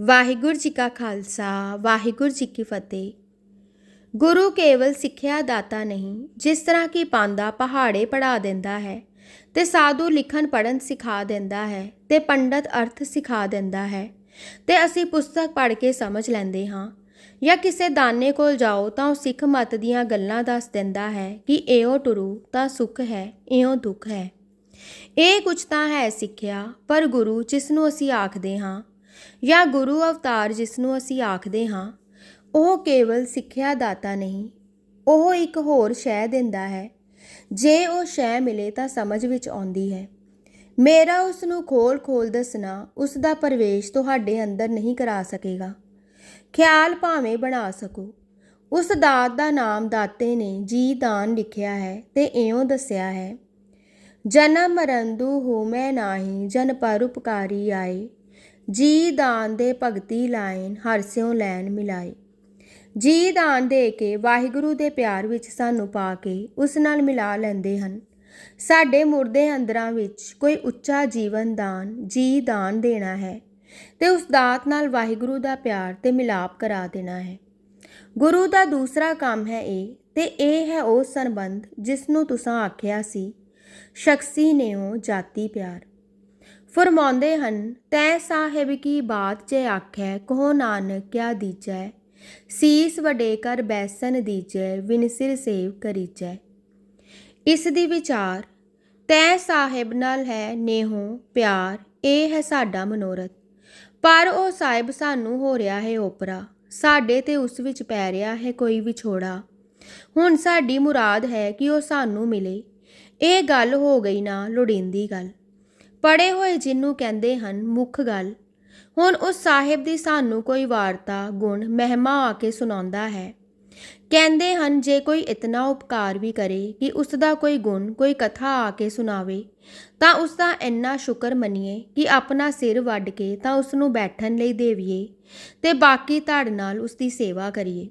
ਵਾਹਿਗੁਰੂ ਜੀ ਕਾ ਖਾਲਸਾ, ਵਾਹਿਗੁਰੂ ਜੀ ਕੀ ਫਤਿਹ। ਗੁਰੂ ਕੇਵਲ ਸਿੱਖਿਆ ਦਾਤਾ ਨਹੀਂ, ਜਿਸ ਤਰ੍ਹਾਂ ਕਿ ਪਾਂਦਾ ਪਹਾੜੇ ਪੜਾ ਦਿੰਦਾ ਹੈ, ਤੇ ਸਾਧੂ ਲਿਖਣ ਪੜਨ ਸਿਖਾ ਦਿੰਦਾ ਹੈ, ਤੇ ਪੰਡਤ ਅਰਥ ਸਿਖਾ ਦਿੰਦਾ ਹੈ, ਤੇ ਅਸੀਂ ਪੁਸਤਕ ਪੜ੍ਹ ਕੇ ਸਮਝ ਲੈਂਦੇ ਹਾਂ। ਜਾਂ ਕਿਸੇ ਦਾਨੇ ਕੋਲ ਜਾਓ ਤਾਂ ਉਹ ਸਿੱਖ ਮਤ ਦੀਆਂ ਗੱਲਾਂ ਦੱਸ ਦਿੰਦਾ ਹੈ ਕਿ ਇਹੋ ਟੁਰੂ ਤਾਂ ਸੁੱਖ ਹੈ, ਇਉਂ ਦੁੱਖ ਹੈ। ਇਹ ਕੁਝ ਤਾਂ ਹੈ ਸਿੱਖਿਆ, ਪਰ ਗੁਰੂ ਜਿਸ ਨੂੰ ਅਸੀਂ ਆਖਦੇ ਹਾਂ ਜਾਂ ਗੁਰੂ ਅਵਤਾਰ ਜਿਸ ਨੂੰ ਅਸੀਂ ਆਖਦੇ ਹਾਂ, ਉਹ ਕੇਵਲ ਸਿੱਖਿਆ ਦਾਤਾ ਨਹੀਂ, ਉਹ ਇੱਕ ਹੋਰ ਸ਼ੈ ਦਿੰਦਾ ਹੈ। ਜੇ ਉਹ ਸ਼ੈ ਮਿਲੇ ਤਾਂ ਸਮਝ ਵਿੱਚ ਆਉਂਦੀ ਹੈ। ਮੇਰਾ ਉਸ ਨੂੰ ਖੋਲ-ਖੋਲ ਦੱਸਣਾ ਉਸ ਦਾ ਪ੍ਰਵੇਸ਼ ਤੁਹਾਡੇ ਅੰਦਰ ਨਹੀਂ ਕਰਾ ਸਕੇਗਾ। ਖਿਆਲ ਭਾਵੇਂ ਬਣਾ ਸਕੋ। ਉਸ ਦਾਤ ਦਾ ਨਾਮ ਦਾਤੇ ਨੇ ਜੀ ਦਾਨ ਲਿਖਿਆ ਹੈ ਤੇ ਇਉਂ ਦੱਸਿਆ ਹੈ, ਜਨਮ ਮਰੰਦੂ ਹੋ ਮੈਂ ਨਾਹੀ, ਜਨ ਪਰ ਉਪਕਾਰੀ ਆਏ। ਜੀ ਦਾਨ ਦੇ ਭਗਤੀ ਲਾਇਨ ਹਰ ਸਿਉ ਲੈਣ ਮਿਲਾਏ। ਜੀ ਦਾਨ ਦੇ ਕੇ ਵਾਹਿਗੁਰੂ ਦੇ ਪਿਆਰ ਵਿੱਚ ਸਾਨੂੰ ਪਾ ਕੇ ਉਸ ਨਾਲ ਮਿਲਾ ਲੈਂਦੇ ਹਨ। ਸਾਡੇ ਮੁਰਦੇ ਅੰਦਰਾਂ ਵਿੱਚ ਕੋਈ ਉੱਚਾ ਜੀਵਨ ਦਾਨ ਜੀ ਦਾਨ ਦੇਣਾ ਹੈ ਤੇ ਉਸ ਦਾਤ ਨਾਲ ਵਾਹਿਗੁਰੂ ਦਾ ਪਿਆਰ ਤੇ ਮਿਲਾਪ ਕਰਾ ਦੇਣਾ ਹੈ। ਗੁਰੂ ਦਾ ਦੂਸਰਾ ਕੰਮ ਹੈ ਇਹ ਤੇ ਇਹ ਹੈ ਉਹ ਸੰਬੰਧ ਜਿਸ ਨੂੰ ਤੁਸੀਂ ਆਖਿਆ ਸੀ, ਸ਼ਖਸੀ ਨੇ ਉਹ ਜਾਤੀ ਪਿਆਰ। ਫਰਮਾਉਂਦੇ ਹਨ, ਤੈ ਸਾਹਿਬ ਕੀ ਬਾਤ ਜੇ ਆਖੈ, ਕਹੋ ਨਾਨਕ ਕਿਆ ਦੀਜੈ? ਸੀਸ ਵਡੇ ਕਰ ਬੈਸਨ ਦੀਜੈ ਵਿਨਸਿਰ ਸੇਵ ਕਰੀਜੈ। ਇਸ ਦੀ ਵਿਚਾਰ, ਤੈ ਸਾਹਿਬ ਨਾਲ ਹੈ ਨੇਹੋ ਪਿਆਰ, ਇਹ ਹੈ ਸਾਡਾ ਮਨੋਰਥ। ਪਰ ਉਹ ਸਾਹਿਬ ਸਾਨੂੰ ਹੋ ਰਿਹਾ ਹੈ ਓਪਰਾ, ਸਾਡੇ ਤੇ ਉਸ ਵਿੱਚ ਪੈ ਰਿਹਾ ਹੈ ਕੋਈ ਵਿਛੋੜਾ। ਹੁਣ ਸਾਡੀ ਮੁਰਾਦ ਹੈ ਕਿ ਉਹ ਸਾਨੂੰ ਮਿਲੇ। ਇਹ ਗੱਲ ਹੋ ਗਈ ਨਾ ਲੋੜੀਂਦੀ ਗੱਲ। ਪੜੇ ਹੋਏ ਜਿਹਨੂੰ ਕਹਿੰਦੇ ਹਨ ਮੁੱਖ ਗੱਲ। ਹੁਣ ਉਸ ਸਾਹਿਬ ਦੀ ਸਾਨੂੰ ਕੋਈ ਵਾਰਤਾ, ਗੁਣ, ਮਹਿਮਾ ਆ ਕੇ ਸੁਣਾਉਂਦਾ ਹੈ। ਕਹਿੰਦੇ ਹਨ ਜੇ ਕੋਈ ਇਤਨਾ ਉਪਕਾਰ ਵੀ ਕਰੇ ਕਿ ਉਸ ਦਾ ਕੋਈ ਗੁਣ, ਕੋਈ ਕਥਾ ਆ ਕੇ ਸੁਣਾਵੇ, ਤਾਂ ਉਸ ਦਾ ਇੰਨਾ ਸ਼ੁਕਰ ਮੰਨੀਏ ਕਿ ਆਪਣਾ ਸਿਰ ਵੱਢ ਕੇ ਤਾਂ ਉਸ ਨੂੰ ਬੈਠਣ ਲਈ ਦੇਵੀਏ ਤੇ ਬਾਕੀ ਧੜ ਨਾਲ ਉਸ ਦੀ ਸੇਵਾ ਕਰੀਏ।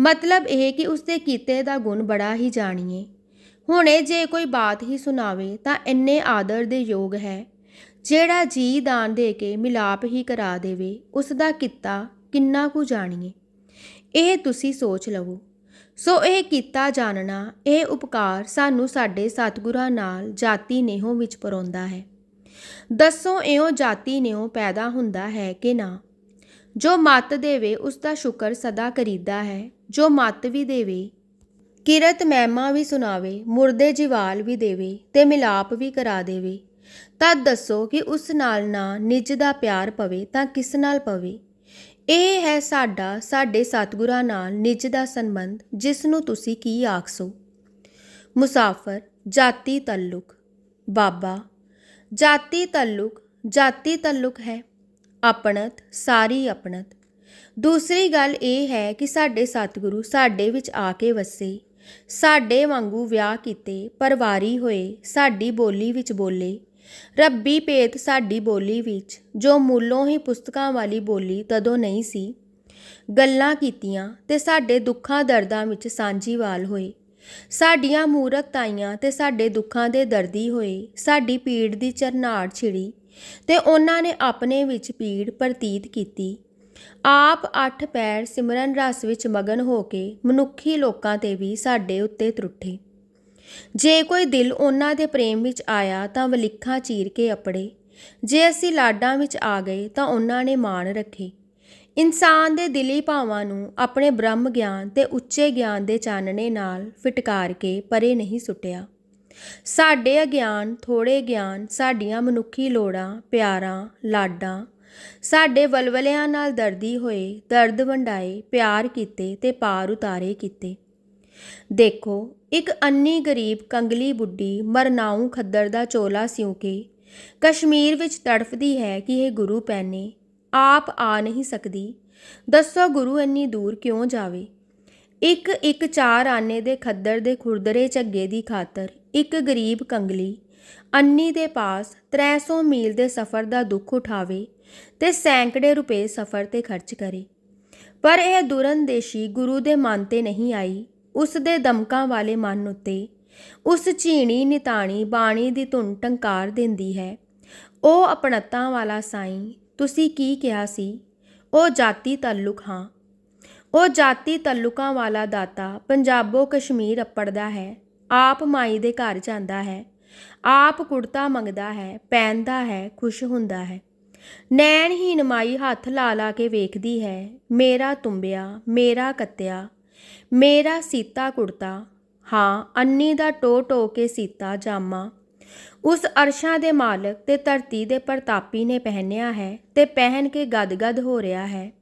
ਮਤਲਬ ਇਹ ਕਿ ਉਸ ਦੇ ਕੀਤੇ ਦਾ ਗੁਣ ਬੜਾ ਹੀ ਜਾਣੀਏ। ਹੁਣੇ ਜੇ ਕੋਈ ਬਾਤ ਹੀ ਸੁਣਾਵੇ ਤਾਂ ਇੰਨੇ ਆਦਰ ਦੇ ਯੋਗ ਹੈ। ਜਿਹੜਾ ਜੀ ਦਾਨ ਦੇ ਕੇ ਮਿਲਾਪ ਹੀ ਕਰਾ ਦੇਵੇ, ਉਸ ਦਾ ਕੀਤਾ ਕਿੰਨਾ ਕੁ ਜਾਣੀਏ। ਇਹ ਤੁਸੀਂ ਸੋਚ ਲਵੋ। ਸੋ ਇਹ ਕੀਤਾ ਜਾਣਨਾ, ਇਹ ਉਪਕਾਰ ਸਾਨੂੰ ਸਾਡੇ ਸਤਿਗੁਰਾਂ ਨਾਲ ਜਾਤੀ ਨੇਹੋਂ ਵਿੱਚ ਪਰੋਂਦਾ ਹੈ। ਦੱਸੋ ਇਉਂ ਜਾਤੀ ਨੇਹੋਂ ਪੈਦਾ ਹੁੰਦਾ ਹੈ ਕਿ ਨਾ? ਜੋ ਮਤ ਦੇਵੇ, ਉਸ ਦਾ ਸ਼ੁਕਰ ਸਦਾ ਕਰੀਦਾ ਹੈ। ਜੋ ਮਤ ਵੀ ਦੇਵੇ ਕਿਰਤ ਮਹਿਮਾ ਵੀ ਸੁਣਾਵੇ, ਮੁਰਦੇ ਜਿਵਾਲ ਵੀ ਦੇਵੇ ਤੇ ਮਿਲਾਪ ਵੀ ਕਰਾ ਦੇਵੇ। ਤਦ ਦੱਸੋ ਕਿ ਉਸ ਨਾਲ ਨਾ ਨਿੱਜ ਦਾ ਪਿਆਰ ਪਵੇ ਤਾਂ ਕਿਸ ਨਾਲ ਪਵੇ? ਇਹ ਹੈ ਸਾਡਾ, ਸਾਡੇ ਸਤਿਗੁਰਾਂ ਨਾਲ ਨਿੱਜ ਦਾ ਸੰਬੰਧ, ਜਿਸ ਨੂੰ ਤੁਸੀਂ ਕੀ ਆਖਸੋ? ਮੁਸਾਫਰ, ਜਾਤੀ ਤਲੁਕ। ਬਾਬਾ, ਜਾਤੀ ਤਲੁਕ ਜਾਤੀ ਤਲੁਕ ਹੈ। ਆਪਣਤ, ਸਾਰੀ ਆਪਣਤ। ਦੂਸਰੀ ਗੱਲ ਇਹ ਹੈ ਕਿ ਸਾਡੇ ਸਤਿਗੁਰੂ ਸਾਡੇ ਵਿੱਚ ਆ ਕੇ ਵਸੇ। ਸਾਡੇ ਵਾਂਗੂ ਵਿਆਹ ਕੀਤੇ, ਪਰਵਾਰੀ ਹੋਏ, ਸਾਡੀ ਬੋਲੀ ਵਿੱਚ ਬੋਲੇ। ਰੱਬੀ ਭੇਤ ਸਾਡੀ ਬੋਲੀ ਵਿੱਚ, ਜੋ ਮੂਲੋਂ ਹੀ ਪੁਸਤਕਾਂ ਵਾਲੀ ਬੋਲੀ ਤਦੋਂ ਨਹੀਂ ਸੀ। ਗੱਲਾਂ ਕੀਤੀਆਂ ਤੇ ਸਾਡੇ ਦੁੱਖਾਂ ਦਰਦਾਂ ਵਿੱਚ ਸਾਂਝੀਵਾਲ ਹੋਏ। ਸਾਡੀਆਂ ਮੂਰਖਤਾਈਆਂ ਤੇ ਸਾਡੇ ਦੁੱਖਾਂ ਦੇ ਦਰਦੀ ਹੋਏ। ਸਾਡੀ ਪੀੜ ਦੀ ਚਰਨਾੜ ਛਿੜੀ ਤੇ ਉਹਨਾਂ ਨੇ ਆਪਣੇ ਵਿੱਚ ਪੀੜ ਪ੍ਰਤੀਤ ਕੀਤੀ। ਆਪ ਅੱਠ ਪੈਰ ਸਿਮਰਨ ਰਸ ਵਿੱਚ ਮਗਨ ਹੋ ਕੇ ਮਨੁੱਖੀ ਲੋਕਾਂ ਤੇ ਵੀ ਸਾਡੇ ਉੱਤੇ ਤਰੁੱਠੇ। ਜੇ ਕੋਈ ਦਿਲ ਉਹਨਾਂ ਦੇ ਪ੍ਰੇਮ ਵਿੱਚ ਆਇਆ ਤਾਂ ਵਲਿੱਖਾਂ ਚੀਰ ਕੇ ਅਪੜੇ। ਜੇ ਅਸੀਂ ਲਾਡਾਂ ਵਿੱਚ ਆ ਗਏ ਤਾਂ ਉਹਨਾਂ ਨੇ ਮਾਣ ਰੱਖੇ। ਇਨਸਾਨ ਦੇ ਦਿਲੀ ਭਾਵਾਂ ਨੂੰ ਆਪਣੇ ਬ੍ਰਹਮ ਗਿਆਨ ਤੇ ਉੱਚੇ ਗਿਆਨ ਦੇ ਚਾਨਣੇ ਨਾਲ ਫਟਕਾਰ ਕੇ ਪਰੇ ਨਹੀਂ ਸੁੱਟਿਆ। ਸਾਡੇ ਅਗਿਆਨ, ਥੋੜੇ ਗਿਆਨ, ਸਾਡੀਆਂ ਮਨੁੱਖੀ ਲੋੜਾਂ, ਪਿਆਰਾਂ, ਲਾਡਾਂ ਸਾਡੇ ਵਲਵਲਿਆਂ ਨਾਲ ਦਰਦੀ ਹੋਏ, ਦਰਦ ਵੰਡਾਏ, ਪਿਆਰ ਕੀਤੇ ਤੇ ਪਾਰ ਉਤਾਰੇ ਕੀਤੇ। ਦੇਖੋ, ਇੱਕ ਅੰਨੀ ਗਰੀਬ ਕੰਗਲੀ ਬੁੱਢੀ ਮਰਨਾਉ ਖੱਦਰ ਦਾ ਚੋਲਾ ਸਿਉ ਕੇ ਕਸ਼ਮੀਰ ਵਿੱਚ ਤੜਫਦੀ ਹੈ ਕਿ ਇਹ ਗੁਰੂ ਪੈਨੇ, ਆਪ ਆ ਨਹੀਂ ਸਕਦੀ। ਦੱਸੋ ਗੁਰੂ ਇੰਨੀ ਦੂਰ ਕਿਉਂ ਜਾਵੇ? ਇੱਕ ਇੱਕ ਚਾਰ ਆਨੇ ਦੇ ਖੱਦਰ ਦੇ ਖੁਰਦਰੇ ਝੱਗੇ ਦੀ ਖਾਤਰ ਇੱਕ ਗਰੀਬ ਕੰਗਲੀ ਅੰਨੀ ਦੇ ਪਾਸ 300 ਮੀਲ ਦੇ ਸਫ਼ਰ ਦਾ ਦੁੱਖ ਉਠਾਵੇ ਤੇ ਸੈਂਕੜੇ ਰੁਪਏ ਸਫ਼ਰ ਤੇ ਖਰਚ ਕਰੇ। ਪਰ ਇਹ ਦੁਰੰਦੇਸ਼ੀ ਗੁਰੂ ਦੇ ਮਨ ਤੇ ਨਹੀਂ ਆਈ। ਉਸ ਦੇ ਦਮਕਾਂ ਵਾਲੇ ਮਨ ਉੱਤੇ ਉਸ ਝੀਣੀ ਨਿਤਾਣੀ ਬਾਣੀ ਦੀ ਧੁਨ ਟੰਕਾਰ ਦਿੰਦੀ ਹੈ। ਉਹ ਅਪਣਤਾਂ ਵਾਲਾ ਸਾਈਂ, ਤੁਸੀਂ ਕੀ ਕਿਹਾ ਸੀ? ਉਹ ਜਾਤੀ ਤਾਲੁਕ ਹਾਂ। ਉਹ ਜਾਤੀ ਤਾਲੁਕਾਂ ਵਾਲਾ ਦਾਤਾ ਪੰਜਾਬੋ ਕਸ਼ਮੀਰ ਅੱਪੜਦਾ ਹੈ। ਆਪ ਮਾਈ ਦੇ ਘਰ ਜਾਂਦਾ ਹੈ। ਆਪ ਕੁੜਤਾ ਮੰਗਦਾ ਹੈ, ਪਹਿਨਦਾ ਹੈ, ਖੁਸ਼ ਹੁੰਦਾ ਹੈ। ਨੈਣਹੀਨ ਮਾਈ ਹੱਥ ਲਾ ਲਾ ਕੇ ਵੇਖਦੀ ਹੈ। ਮੇਰਾ ਤੁੰਬਿਆ, ਮੇਰਾ ਕੱਤਿਆ, ਮੇਰਾ ਸੀਤਾ ਕੁੜਤਾ। ਹਾਂ, ਅੰਨੀ ਦਾ ਟੋ ਟੋ ਕੇ ਸੀਤਾ ਜਾਮਾ। ਉਸ ਅਰਸ਼ਾਂ ਦੇ ਮਾਲਕ ਤੇ ਧਰਤੀ ਦੇ ਪ੍ਰਤਾਪੀ ਨੇ ਪਹਿਨਿਆ ਹੈ ਤੇ ਪਹਿਨ ਕੇ ਗਦਗਦ ਹੋ ਰਿਹਾ ਹੈ।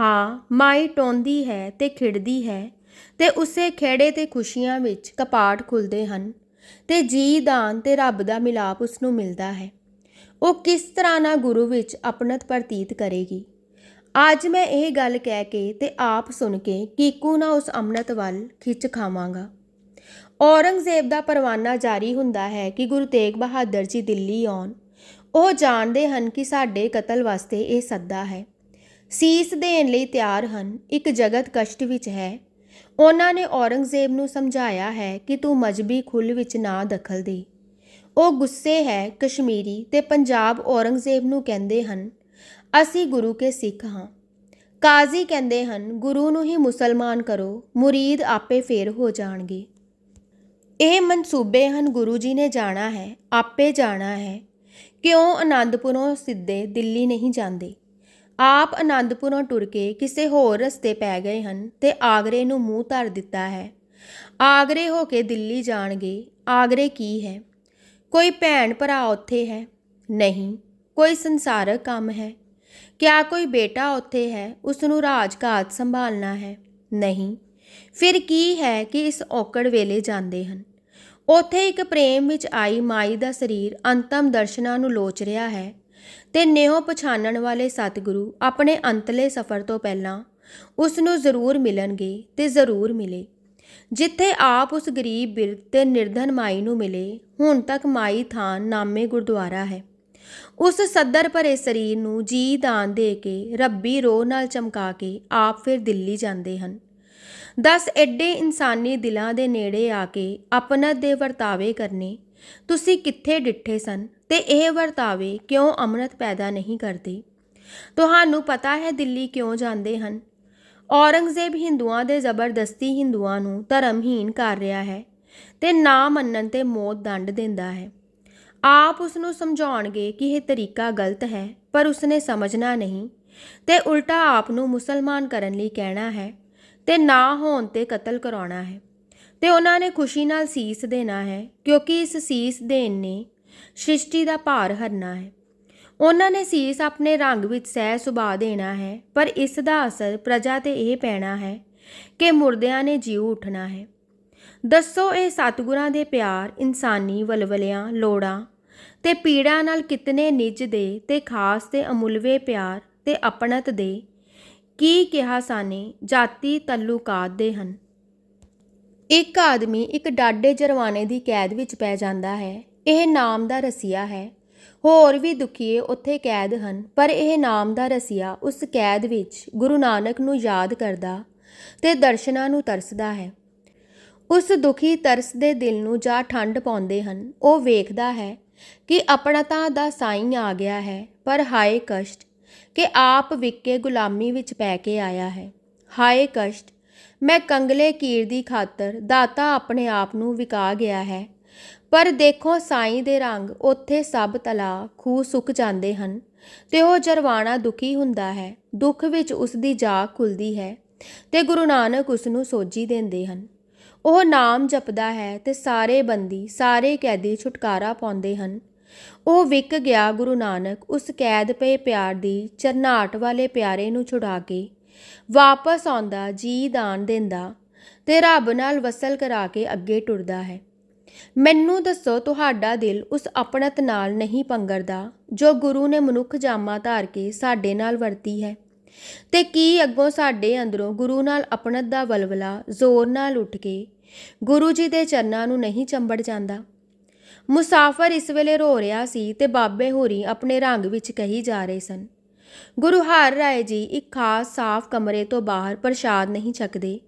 ਹਾਂ, ਮਾਈ ਟੋਂਦੀ ਹੈ ਤੇ ਖਿੜਦੀ ਹੈ ਤੇ ਉਸੇ ਖੇੜੇ ਤੇ ਖੁਸ਼ੀਆਂ ਵਿੱਚ ਕਪਾਟ ਖੁੱਲਦੇ ਹਨ ਤੇ ਜੀ ਦਾਨ ਤੇ ਰੱਬ ਦਾ ਮਿਲਾਪ ਉਸ ਨੂੰ ਮਿਲਦਾ ਹੈ। ਉਹ ਕਿਸ ਤਰ੍ਹਾਂ ਨਾਲ ਗੁਰੂ ਵਿੱਚ ਆਪਣਤ ਪ੍ਰਤੀਤ ਕਰੇਗੀ? ਅੱਜ ਮੈਂ ਇਹ ਗੱਲ ਕਹਿ ਕੇ ਤੇ ਆਪ ਸੁਣ ਕੇ ਕੀਕੂ ਨਾ ਉਸ ਅਮਨਤ ਵੱਲ ਖਿੱਚ ਖਾਵਾਂਗਾ। ਔਰੰਗਜ਼ੇਬ ਦਾ ਪਰਵਾਨਾ ਜਾਰੀ ਹੁੰਦਾ ਹੈ ਕਿ ਗੁਰੂ ਤੇਗ ਬਹਾਦਰ ਜੀ ਦਿੱਲੀ ਆਉਣ। ਉਹ ਜਾਣਦੇ ਹਨ ਕਿ ਸਾਡੇ ਕਤਲ ਵਾਸਤੇ ਇਹ ਸੱਦਾ ਹੈ। ਸੀਸ ਦੇਣ ਲਈ ਤਿਆਰ ਹਨ, ਇੱਕ ਜਗਤ ਕਸ਼ਟ ਵਿੱਚ ਹੈ। ਉਹਨਾਂ ਨੇ ਔਰੰਗਜ਼ੇਬ ਨੂੰ ਸਮਝਾਇਆ ਹੈ ਕਿ ਤੂੰ ਮਜਬੀ ਖੁੱਲ ਵਿੱਚ ਨਾ ਦਖਲ ਦੇ। ਉਹ ਗੁੱਸੇ ਹੈ ਕਸ਼ਮੀਰੀ ਤੇ ਪੰਜਾਬ ਔਰੰਗਜ਼ੇਬ ਨੂੰ ਕਹਿੰਦੇ ਹਨ, ਅਸੀਂ ਗੁਰੂ ਕੇ ਸਿੱਖ ਹਾਂ। ਕਾਜ਼ੀ ਕਹਿੰਦੇ ਹਨ, ਗੁਰੂ ਨੂੰ ਹੀ ਮੁਸਲਮਾਨ ਕਰੋ, ਮੁਰੀਦ ਆਪੇ ਫੇਰ ਹੋ ਜਾਣਗੇ। ਇਹ ਮਨਸੂਬੇ ਹਨ ਗੁਰੂ ਜੀ ਨੇ ਜਾਣਾ ਹੈ, ਆਪੇ ਜਾਣਾ ਹੈ। ਕਿਉਂ ਆਨੰਦਪੁਰੋਂ ਸਿੱਧੇ ਦਿੱਲੀ ਨਹੀਂ ਜਾਂਦੇ? ਆਪ ਆਨੰਦਪੁਰੋਂ ਟੁਰ ਕੇ ਕਿਸੇ ਹੋਰ ਰਸਤੇ ਪੈ ਗਏ ਹਨ ਤੇ ਆਗਰੇ ਨੂੰ ਮੂੰਹ ਧਰ ਦਿੱਤਾ ਹੈ। ਆਗਰੇ ਹੋ ਕੇ ਦਿੱਲੀ ਜਾਣਗੇ, ਆਗਰੇ ਕੀ ਹੈ? ਕੋਈ ਭੈਣ ਭਰਾ ਉੱਥੇ ਹੈ? ਨਹੀਂ, ਕੋਈ ਸੰਸਾਰਕ ਕੰਮ ਹੈ। ਕਿਆ ਕੋਈ ਬੇਟਾ ਉੱਥੇ ਹੈ? ਉਸ ਨੂੰ ਰਾਜਕਾਜ ਸੰਭਾਲਣਾ ਹੈ? ਨਹੀਂ। ਫਿਰ ਕੀ ਹੈ ਕਿ ਇਸ ਔਕੜ ਵੇਲੇ ਜਾਂਦੇ ਹਨ? ਉੱਥੇ ਇੱਕ ਪ੍ਰੇਮ ਵਿੱਚ ਆਈ ਮਾਈ ਦਾ ਸਰੀਰ ਅੰਤਮ ਦਰਸ਼ਨਾਂ ਨੂੰ ਲੋਚ ਰਿਹਾ ਹੈ ਤੇ ਨਿਉ ਪਛਾਣਨ ਵਾਲੇ ਸਤਿਗੁਰੂ ਆਪਣੇ ਅੰਤਲੇ ਸਫ਼ਰ ਤੋਂ ਪਹਿਲਾਂ ਉਸ ਨੂੰ ਜ਼ਰੂਰ ਮਿਲਣਗੇ ਤੇ ਜ਼ਰੂਰ ਮਿਲੇ। ਜਿੱਥੇ ਆਪ ਉਸ ਗਰੀਬ ਬਿਰਧ ਤੇ ਨਿਰਧਨ ਮਾਈ ਨੂੰ ਮਿਲੇ, ਹੁਣ ਤੱਕ ਮਾਈ ਥਾਨ ਨਾਮੇ ਗੁਰਦੁਆਰਾ ਹੈ। ਉਸ ਸੱਦਰ ਭਰੇ ਸਰੀਰ ਨੂੰ ਜੀ ਦਾਨ ਦੇ ਕੇ, ਰੱਬੀ ਰੋਹ ਨਾਲ ਚਮਕਾ ਕੇ ਆਪ ਫਿਰ ਦਿੱਲੀ ਜਾਂਦੇ ਹਨ। ਦਸ ਐਡੇ ਇਨਸਾਨੀ ਦਿਲਾਂ ਦੇ ਨੇੜੇ ਆ ਕੇ ਆਪਣਤ ਦੇ ਵਰਤਾਵੇ ਕਰਨੇ, ਤੁਸੀਂ ਕਿੱਥੇ ਡਿੱਠੇ ਸਨ ਤੇ ਇਹ ਵਰਤਾਵੇ ਕਿਉਂ ਅੰਮ੍ਰਿਤ ਪੈਦਾ ਨਹੀਂ ਕਰਦੇ? ਤੁਹਾਨੂੰ ਪਤਾ ਹੈ ਦਿੱਲੀ ਕਿਉਂ ਜਾਂਦੇ ਹਨ? ਔਰੰਗਜ਼ੇਬ ਹਿੰਦੂਆਂ ਦੇ ਜ਼ਬਰਦਸਤੀ ਹਿੰਦੂਆਂ ਨੂੰ ਧਰਮਹੀਣ ਕਰ ਰਿਹਾ ਹੈ ਤੇ ਨਾ ਮੰਨਣ ਤੇ ਮੌਤ ਦੰਡ ਦਿੰਦਾ ਹੈ। ਆਪ ਉਸ ਨੂੰ ਸਮਝਾਉਣਗੇ ਕਿ ਇਹ ਤਰੀਕਾ ਗਲਤ ਹੈ, ਪਰ ਉਸਨੇ ਸਮਝਣਾ ਨਹੀਂ ਤੇ ਉਲਟਾ ਆਪ ਨੂੰ ਮੁਸਲਮਾਨ ਕਰਨ ਲਈ ਕਹਿਣਾ ਹੈ ਤੇ ਨਾ ਹੋਣ ਤੇ ਕਤਲ ਕਰਾਉਣਾ ਹੈ। ਤੇ ਉਹਨਾਂ ਨੇ ਖੁਸ਼ੀ ਨਾਲ ਸੀਸ ਦੇਣਾ ਹੈ ਕਿਉਂਕਿ ਇਸ ਸੀਸ ਦੇਣ ਨੇ ਸ੍ਰਿਸ਼ਟੀ ਦਾ ਭਾਰ ਹਰਨਾ ਹੈ। ਉਹਨਾਂ ਨੇ ਸੀਸ ਆਪਣੇ ਰੰਗ ਵਿੱਚ ਸਹਿ ਸੁਭਾ ਦੇਣਾ ਹੈ, ਪਰ ਇਸ ਦਾ ਅਸਰ ਪ੍ਰਜਾ ਤੇ ਇਹ ਪੈਣਾ ਹੈ ਕਿ ਮੁਰਦਿਆਂ ਨੇ ਜੀਉ ਉੱਠਣਾ ਹੈ। ਦੱਸੋ ਇਹ ਸਤਿਗੁਰਾਂ ਦੇ ਪਿਆਰ, ਇਨਸਾਨੀ ਵਲਵਲਿਆਂ, ਲੋੜਾਂ ਤੇ ਪੀੜਾਂ ਨਾਲ ਕਿਤਨੇ ਨਿੱਜ ਦੇ ਤੇ ਖਾਸ ਤੇ ਅਮੁੱਲਵੇ ਪਿਆਰ ਤੇ ਅਪਣਤ ਦੇ, ਕੀ ਕਿਹਾ ਸਾਨੇ ਜਾਤੀ ਤਲੁਕਾਤ ਦੇ ਹਨ? ਇੱਕ ਆਦਮੀ ਇੱਕ ਡਾਡੇ ਜਰਵਾਨੇ ਦੀ ਕੈਦ ਵਿੱਚ ਪੈ ਜਾਂਦਾ ਹੈ, ਇਹ ਨਾਮ ਦਾ ਰਸੀਆ ਹੈ। ਹੋਰ ਵੀ ਦੁਖੀਏ ਉੱਥੇ ਕੈਦ ਹਨ, ਪਰ ਇਹ ਨਾਮ ਦਾ ਰਸੀਆ ਉਸ ਕੈਦ ਵਿੱਚ ਗੁਰੂ ਨਾਨਕ ਨੂੰ ਯਾਦ ਕਰਦਾ ਤੇ ਦਰਸ਼ਨਾਂ ਨੂੰ ਤਰਸਦਾ ਹੈ। ਉਸ ਦੁਖੀ ਤਰਸ ਦੇ ਦਿਲ ਨੂੰ ਜਾ ਠੰਡ ਪਾਉਂਦੇ ਹਨ, ਉਹ ਵੇਖਦਾ ਹੈ ਕਿ ਆਪਣਤਾ ਦਾ ਸਾਈਂ ਆ ਗਿਆ ਹੈ, ਪਰ ਹਾਏ ਕਸ਼ਟ ਕਿ ਆਪ ਵਿਕੇ ਗੁਲਾਮੀ ਵਿੱਚ ਪੈ ਕੇ ਆਇਆ ਹੈ। ਹਾਏ ਕਸ਼ਟ, ਮੈਂ ਕੰਗਲੇ ਕੀਰ ਦੀ ਖਾਤਰ ਦਾਤਾ ਆਪਣੇ ਆਪ ਨੂੰ ਵਿਕਾ ਗਿਆ ਹੈ ਪਰ ਦੇਖੋ ਸਾਈਂ ਦੇ ਰੰਗ, ਉੱਥੇ ਸਭ ਤਲਾ ਖੂਹ ਸੁੱਕ ਜਾਂਦੇ ਹਨ। ਤੇ ਉਹ ਜਰਵਾਣਾ ਦੁਖੀ ਹੁੰਦਾ ਹੈ, ਦੁੱਖ ਵਿੱਚ ਉਸ ਦੀ ਜਾਗ ਖੁੱਲਦੀ ਹੈ ਤੇ ਗੁਰੂ ਨਾਨਕ ਉਸ ਨੂੰ ਸੋਝੀ ਦਿੰਦੇ ਹਨ। ਉਹ ਨਾਮ ਜਪਦਾ ਹੈ ਤੇ ਸਾਰੇ ਬੰਦੀ, ਸਾਰੇ ਕੈਦੀ ਛੁਟਕਾਰਾ ਪਾਉਂਦੇ ਹਨ। ਉਹ ਵਿਕ ਗਿਆ ਗੁਰੂ ਨਾਨਕ, ਉਸ ਕੈਦ ਪਏ ਪਿਆਰ ਦੀ ਚਰਨਾਟ ਵਾਲੇ ਪਿਆਰੇ ਨੂੰ ਛੁਡਾ ਕੇ। ਵਾਪਸ ਆਉਂਦਾ, ਜੀ ਦਾਨ ਦਿੰਦਾ ਤੇ ਰੱਬ ਨਾਲ ਵਸਲ ਕਰਾ ਕੇ ਅੱਗੇ ਟੁਰਦਾ ਹੈ। ਮੈਨੂੰ ਦੱਸੋ, ਤੁਹਾਡਾ ਦਿਲ ਉਸ ਅਪਣਤ ਨਾਲ ਨਹੀਂ ਪੰਗਰਦਾ, ਜੋ ਗੁਰੂ ਨੇ ਮਨੁੱਖ ਜਾਮਾ ਧਾਰ ਕੇ ਸਾਡੇ ਨਾਲ ਵਰਤੀ ਹੈ? ਤੇ ਕੀ ਅੱਗੋਂ ਸਾਡੇ ਅੰਦਰੋਂ ਗੁਰੂ ਨਾਲ ਅਪਣਤ ਦਾ ਵਲਵਲਾ ਜ਼ੋਰ ਨਾਲ ਉੱਠ ਕੇ ਗੁਰੂ ਜੀ ਦੇ ਚਰਨਾਂ ਨੂੰ ਨਹੀਂ ਚੰਬੜ ਜਾਂਦਾ? ਮੁਸਾਫਰ ਇਸ ਵੇਲੇ ਰੋ ਰਿਹਾ ਸੀ ਤੇ ਬਾਬੇ ਹੋਰੀ ਆਪਣੇ ਰੰਗ ਵਿੱਚ ਕਹੀ ਜਾ ਰਹੇ ਸਨ, ਗੁਰੂ ਹਰ ਰਾਏ ਜੀ, ਇੱਕ ਖਾਸ ਸਾਫ਼ ਕਮਰੇ ਤੋਂ ਬਾਹਰ ਪ੍ਰਸ਼ਾਦ ਨਹੀਂ ਛਕਦੇ।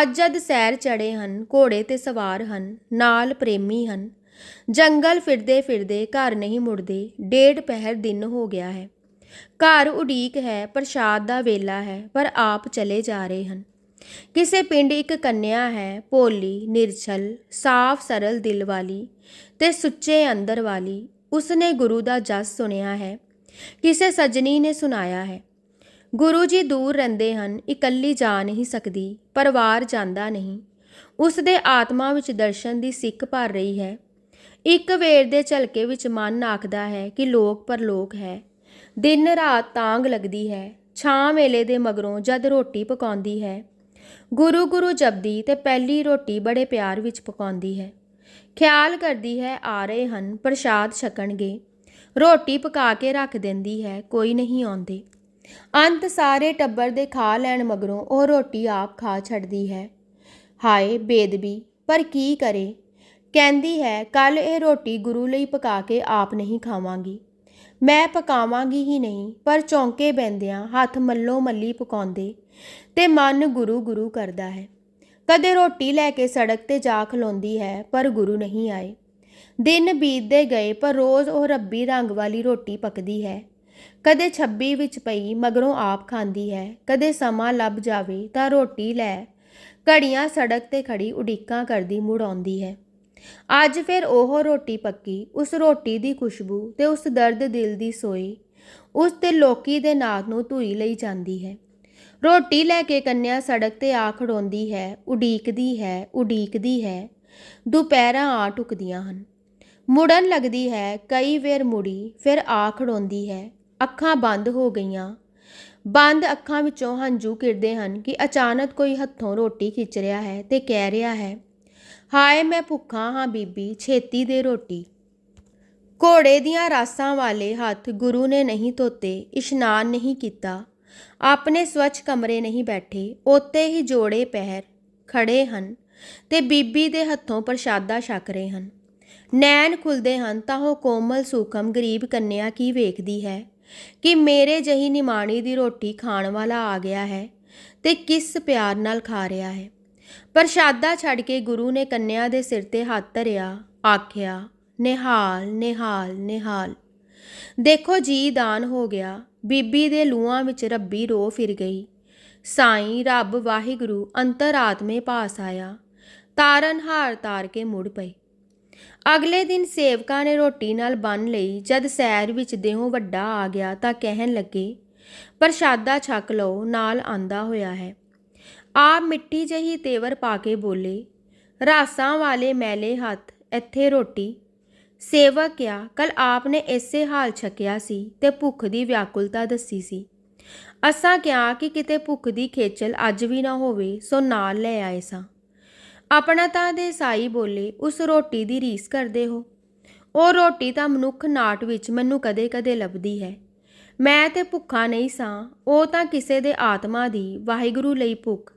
ਅੱਜ ਜਦ ਸੈਰ ਚੜੇ ਹਨ, ਘੋੜੇ ਤੇ ਸਵਾਰ ਹਨ, ਨਾਲ ਪ੍ਰੇਮੀ ਹਨ। ਜੰਗਲ ਫਿਰਦੇ ਫਿਰਦੇ ਘਰ ਨਹੀਂ ਮੁੜਦੇ, ਡੇਢ ਪਹਿਰ ਦਿਨ ਹੋ ਗਿਆ ਹੈ। ਘਰ ਉਡੀਕ ਹੈ, ਪ੍ਰਸ਼ਾਦ ਦਾ ਵੇਲਾ ਹੈ, ਪਰ ਆਪ ਚਲੇ ਜਾ ਰਹੇ ਹਨ। ਕਿਸੇ ਪਿੰਡ ਇੱਕ ਕੰਨਿਆ ਹੈ, ਭੋਲੀ, ਨਿਰਛਲ, ਸਾਫ਼ ਸਰਲ ਦਿਲ ਵਾਲੀ ਤੇ ਸੁੱਚੇ ਅੰਦਰ ਵਾਲੀ। ਉਸਨੇ ਗੁਰੂ ਦਾ ਜਸ ਸੁਣਿਆ ਹੈ, ਕਿਸੇ ਸਜਣੀ ਨੇ ਸੁਣਾਇਆ ਹੈ। ਗੁਰੂ ਜੀ ਦੂਰ ਰਹਿੰਦੇ ਹਨ, ਇਕੱਲੀ ਜਾ ਨਹੀਂ ਸਕਦੀ, ਪਰਿਵਾਰ ਜਾਂਦਾ ਨਹੀਂ। ਉਸ ਦੇ ਆਤਮਾ ਵਿੱਚ ਦਰਸ਼ਨ ਦੀ ਸਿੱਖ ਭਰ ਰਹੀ ਹੈ। ਇੱਕ ਵੇਰ ਦੇ ਝਲਕੇ ਵਿੱਚ ਮਨ ਆਖਦਾ ਹੈ ਕਿ ਲੋਕ ਪਰਲੋਕ ਹੈ। ਦਿਨ ਰਾਤ ਤਾਂਗ ਲੱਗਦੀ ਹੈ। ਛਾਂ ਵੇਲੇ ਦੇ ਮਗਰੋਂ ਜਦ ਰੋਟੀ ਪਕਾਉਂਦੀ ਹੈ। ਗੁਰੂ ਗੁਰੂ ਜਪਦੀ ਤੇ ਪਹਿਲੀ ਰੋਟੀ ਬੜੇ ਪਿਆਰ ਵਿੱਚ ਪਕਾਉਂਦੀ ਹੈ। ਖਿਆਲ ਕਰਦੀ ਹੈ, ਆ ਰਹੇ ਹਨ, ਪ੍ਰਸ਼ਾਦ ਛਕਣਗੇ। ਰੋਟੀ ਪਕਾ ਕੇ ਰੱਖ ਦਿੰਦੀ ਹੈ, ਕੋਈ ਨਹੀਂ ਆਉਂਦੇ। ਅੰਤ ਸਾਰੇ ਟੱਬਰ ਦੇ ਖਾ ਲੈਣ ਮਗਰੋਂ ਉਹ ਰੋਟੀ ਆਪ ਖਾ ਛੱਡਦੀ ਹੈ। ਹਾਏ, ਬੇਦਬੀ, ਪਰ ਕੀ ਕਰੇ? ਕਹਿੰਦੀ ਹੈ ਕੱਲ ਇਹ ਰੋਟੀ ਗੁਰੂ ਲਈ ਪਕਾ ਕੇ ਆਪ ਨਹੀਂ ਖਾਵਾਂਗੀ। ਮੈਂ ਪਕਾਵਾਂਗੀ ਹੀ ਨਹੀਂ, ਪਰ ਚੌਂਕੇ ਬੈੰਦਿਆਂ ਹੱਥ ਮੱਲੋ ਮੱਲੀ ਪਕਾਉਂਦੇ ਤੇ ਮਨ ਗੁਰੂ ਗੁਰੂ ਕਰਦਾ ਹੈ। ਕਦੇ ਰੋਟੀ ਲੈ ਕੇ ਸੜਕ ਤੇ ਜਾ ਖਲੋਂਦੀ ਹੈ, ਪਰ ਗੁਰੂ ਨਹੀਂ ਆਏ। ਦਿਨ ਬੀਤਦੇ ਗਏ, ਪਰ ਰੋਜ਼ ਉਹ ਰੱਬੀ ਰੰਗ ਵਾਲੀ ਰੋਟੀ ਪਕਦੀ ਹੈ। ਕਦੇ ਛੱਬੀ ਵਿੱਚ ਪਈ ਮਗਰੋਂ ਆਪ ਖਾਂਦੀ ਹੈ, ਕਦੇ ਸਮਾਂ ਲੱਭ ਜਾਵੇ ਤਾਂ ਰੋਟੀ ਲੈ। ਘੜੀਆਂ ਸੜਕ ਤੇ ਖੜੀ ਉਡੀਕਾਂ ਕਰਦੀ ਮੁੜ ਆਉਂਦੀ ਹੈ। ਅੱਜ ਫਿਰ ਉਹ ਰੋਟੀ ਪੱਕੀ, ਉਸ ਰੋਟੀ ਦੀ ਖੁਸ਼ਬੂ ਤੇ ਉਸ ਦਰਦ ਦਿਲ ਦੀ ਸੋਈ, ਉਸ ਤੇ ਲੋਕੀ ਦੇ ਨਾਕ ਨੂੰ ਧੂਈ ਲਈ ਜਾਂਦੀ ਹੈ। ਰੋਟੀ ਲੈ ਕੇ ਕੰਨਿਆ ਸੜਕ ਤੇ ਆ ਖੜੋਂਦੀ ਹੈ, ਉਡੀਕਦੀ ਹੈ ਉਡੀਕਦੀ ਹੈ, ਦੁਪਹਿਰਾਂ ਆ ਟੁਕਦੀਆਂ ਹਨ। ਮੁੜਨ ਲੱਗਦੀ ਹੈ, ਕਈ ਵੇਰ ਮੁੜੀ, ਫਿਰ ਆ ਖੜੋਂਦੀ ਹੈ ਅੱਖਾਂ ਬੰਦ ਹੋ ਗਈਆਂ। ਬੰਦ ਅੱਖਾਂ ਵਿੱਚੋਂ ਹੰਝੂ ਕਿਰਦੇ ਹਨ ਕਿ ਅਚਾਨਕ ਕੋਈ ਹੱਥੋਂ ਰੋਟੀ ਖਿੱਚ ਰਿਹਾ ਹੈ ਤੇ ਕਹਿ ਰਿਹਾ ਹੈ, ਹਾਏ, ਮੈਂ ਭੁੱਖਾ ਹਾਂ ਬੀਬੀ, ਛੇਤੀ ਦੇ ਰੋਟੀ। ਘੋੜੇ ਦੀਆਂ ਰਾਸਾਂ ਵਾਲੇ ਹੱਥ ਗੁਰੂ ਨੇ ਨਹੀਂ ਧੋਤੇ, ਇਸ਼ਨਾਨ ਨਹੀਂ ਕੀਤਾ। ਆਪਣੇ ਸਵੱਛ ਕਮਰੇ ਨਹੀਂ ਬੈਠੇ ਉੱਤੇ ਹੀ ਜੋੜੇ ਪਹਿਰ ਖੜੇ ਹਨ ਤੇ ਬੀਬੀ ਦੇ ਹੱਥੋਂ ਪ੍ਰਸ਼ਾਦਾ ਛਕ ਰਹੇ ਹਨ। ਨੈਣ ਖੁੱਲਦੇ ਹਨ ਤਾਂ ਉਹ ਕੋਮਲ, ਸੂਖਮ, ਗਰੀਬ ਕੰਨਿਆ ਕੀ ਵੇਖਦੀ ਹੈ? ਕਿ ਮੇਰੇ ਜਹੀ ਨਿਮਾਣੀ ਦੀ ਰੋਟੀ ਖਾਣ ਵਾਲਾ ਆ ਗਿਆ ਹੈ ਤੇ ਕਿਸ ਪਿਆਰ ਨਾਲ ਖਾ ਰਿਹਾ ਹੈ। ਪ੍ਰਸ਼ਾਦਾ ਛੱਡ ਕੇ ਗੁਰੂ ਨੇ ਕੰਨਿਆ ਦੇ ਸਿਰ ਤੇ ਹੱਥ ਧਰਿਆ, ਆਖਿਆ, ਨਿਹਾਲ ਨਿਹਾਲ ਨਿਹਾਲ। ਦੇਖੋ ਜੀ ਦਾਨ ਹੋ ਗਿਆ, ਬੀਬੀ ਦੇ ਲੂਆਂ ਵਿੱਚ ਰੱਬੀ ਰੋ ਫਿਰ ਗਈ। ਸਾਈਂ ਰੱਬ ਵਾਹਿਗੁਰੂ ਅੰਤਰਾਤਮੇ ਪਾਸ ਆਇਆ, ਤਾਰਨ ਹਾਰ ਤਾਰ ਕੇ ਮੁੜ ਪਈ ਅਗਲੇ ਦਿਨ ਸੇਵਕਾਂ ਨੇ ਰੋਟੀ ਨਾਲ ਬੰਨ ਲਈ। ਜਦ ਸੈਰ ਵਿੱਚ ਦੇਹੋਂ ਵੱਡਾ ਆ ਗਿਆ ਤਾਂ ਕਹਿਣ ਲੱਗੇ, ਪ੍ਰਸ਼ਾਦਾ ਛਕ ਲਓ, ਨਾਲ ਆਂਦਾ ਹੋਇਆ ਹੈ। ਆਪ ਮਿੱਟੀ ਜਹੀ ਤੇਵਰ ਪਾ ਕੇ ਬੋਲੇ, ਰਾਸਾਂ ਵਾਲੇ ਮੈਲੇ ਹੱਥ, ਇੱਥੇ ਰੋਟੀ। ਸੇਵਕ ਕਿਹਾ ਕੱਲ ਆਪ ਨੇ ਇਸੇ ਹਾਲ ਛਕਿਆ ਸੀ ਤੇ ਭੁੱਖ ਦੀ ਵਿਆਕੁਲਤਾ ਦੱਸੀ ਸੀ। ਅਸਾਂ ਕਿਹਾ ਕਿ ਕਿਤੇ ਭੁੱਖ ਦੀ ਖੇਚਲ ਅੱਜ ਵੀ ਨਾ ਹੋਵੇ, ਸੋ ਨਾਲ ਲੈ ਆਏ ਸਾਂ। ਆਪਣਾ ਤਾਂ ਦੇਸਾਈ ਬੋਲੇ ਉਸ ਰੋਟੀ ਦੀ ਰੀਸ ਕਰਦੇ ਹੋ। ਉਹ ਰੋਟੀ ਤਾਂ ਮਨੁੱਖ ਨਾਟ ਵਿੱਚ ਮੈਨੂੰ ਕਦੇ-ਕਦੇ ਲੱਭਦੀ ਹੈ। ਮੈਂ ਤੇ ਭੁੱਖਾ ਨਹੀਂ ਸਾਂ, ਉਹ ਤਾਂ ਕਿਸੇ ਦੇ ਆਤਮਾ ਦੀ ਵਾਹਿਗੁਰੂ ਲਈ ਭੁੱਖ।